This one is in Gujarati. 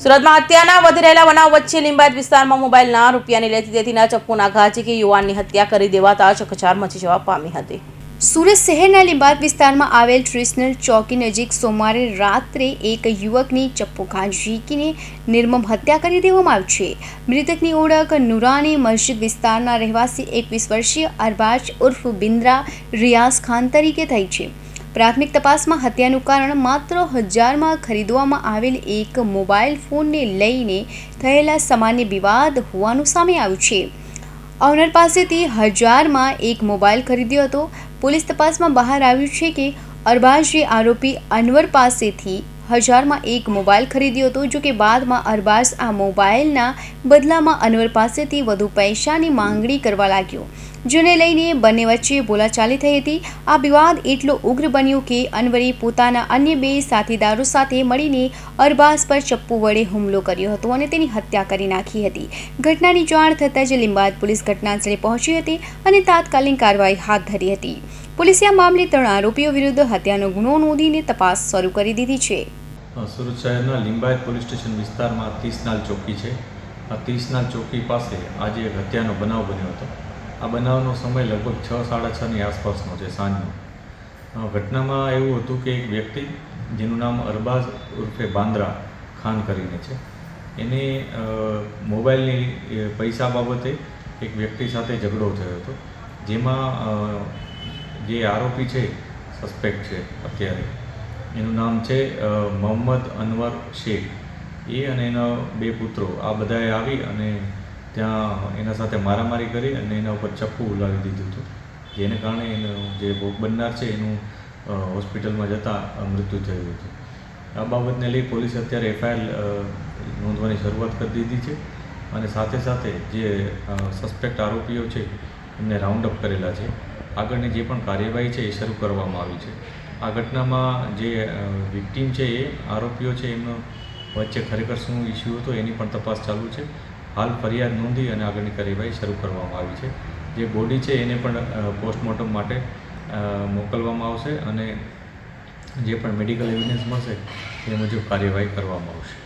સુરતમાં હત્યાના વધી રહેલા બનાવ વચ્ચે લિંબાયત વિસ્તારમાં મોબાઈલના રૂપિયાની લેતી દેતીના ચપ્પુના ઘા ઝીકી યુવાનની હત્યા કરી દેવાતા ચકચાર મચી જવા પામી હતી. સુરત શહેરના લિંબાત વિસ્તારમાં આવેલ ટ્રિશનલ ચોકી નજીક સોમવારે રાત્રે એક યુવકની ચપ્પુ ઘા ઝીકીને નિર્મમ હત્યા કરી દેવામાં આવી છે. મૃતકની ઓળખ નુરાની મસ્જિદ વિસ્તારના રહેવાસી એકવીસ વર્ષીય અરબાજ ઉર્ફ બિન્દ્રા રિયાઝ ખાન તરીકે થઈ છે. પ્રાથમિક તપાસમાં હત્યાનું કારણ માત્ર હજારમાં ખરીદવામાં આવેલ એક મોબાઈલ ફોનને લઈને થયેલા સામાન્ય વિવાદ હોવાનું સામે આવ્યું છે. ઓનર પાસેથી હજારમાં એક મોબાઈલ ખરીદ્યો હતો. પોલીસ તપાસમાં બહાર આવ્યું છે કે અરબાઝે આરોપી અનવર પાસેથી હજારમાં એક મોબાઈલ ખરીદ્યો હતો જો કે બાદમાં અરબાઝ આ મોબાઈલના બદલામાં અનવર પાસેથી વધુ પૈસાની માંગણી કરવા લાગ્યો. જેને લઈને બંને વચ્ચે બોલાચાલી થઈ હતી. આ વિવાદ એટલો ઉગ્ર બન્યો કે અનવરે પોતાના અન્ય બે સાથીદારો સાથે મળીને અરબાઝ પર ચપ્પુ વડે હુમલો કર્યો હતો અને તેની હત્યા કરી નાખી હતી. ઘટનાની જાણ થતાં જ લિંબાદ પોલીસ ઘટનાસ્થળે પહોંચી હતી અને તાત્કાલિક કાર્યવાહી હાથ ધરી હતી. પોલીસે આ મામલે ત્રણ આરોપીઓ વિરુદ્ધ હત્યાનો ગુનો નોંધીને તપાસ શરૂ કરી દીધી છે. સુરત શહેરના લિંબાયત પોલીસ સ્ટેશન વિસ્તારમાં તીસનાલ ચોકી છે. આ તીસનાલ ચોકી પાસે આજે એક હત્યાનો બનાવ બન્યો હતો. આ બનાવનો સમય લગભગ છ, સાડા છની આસપાસનો છે, સાંજનો. ઘટનામાં એવું હતું કે એક વ્યક્તિ, જેનું નામ અરબાઝ ઉર્ફે બાંદ્રા ખાન કરીને છે, એને મોબાઈલની પૈસા બાબતે એક વ્યક્તિ સાથે ઝઘડો થયો હતો, જેમાં જે આરોપી છે, સસ્પેક્ટ છે અત્યારે, એનું નામ છે મોહમ્મદ અનવર શેખ. એ અને એના બે પુત્રો, આ બધાએ આવી અને ત્યાં એના સાથે મારામારી કરી અને એના ઉપર ચપ્પુ ઉલાવી દીધું હતું. જેને કારણે એનું જે ભોગ બનનાર છે એનું હોસ્પિટલમાં જતાં મૃત્યુ થયું હતું. આ બાબતને લઈ પોલીસે અત્યારે એફઆઈઆર નોંધવાની શરૂઆત કરી દીધી છે અને સાથે સાથે જે સસ્પેક્ટ આરોપીઓ છે એમને રાઉન્ડ અપ કરેલા છે. આગળની જે પણ કાર્યવાહી છે એ શરૂ કરવામાં આવી છે. આ ઘટનામાં જે વિક્ટીમ છે એ, આરોપીઓ છે એમનો વચ્ચે ખરેખર શું ઇસ્યુ હતો એની પણ તપાસ ચાલુ છે. હાલ ફરિયાદ નોંધી અને આગળની કાર્યવાહી શરૂ કરવામાં આવી છે. જે બોડી છે એને પણ પોસ્ટમોર્ટમ માટે મોકલવામાં આવશે અને જે પણ મેડિકલ એવિડન્સ મળશે એ મુજબ કાર્યવાહી કરવામાં આવશે.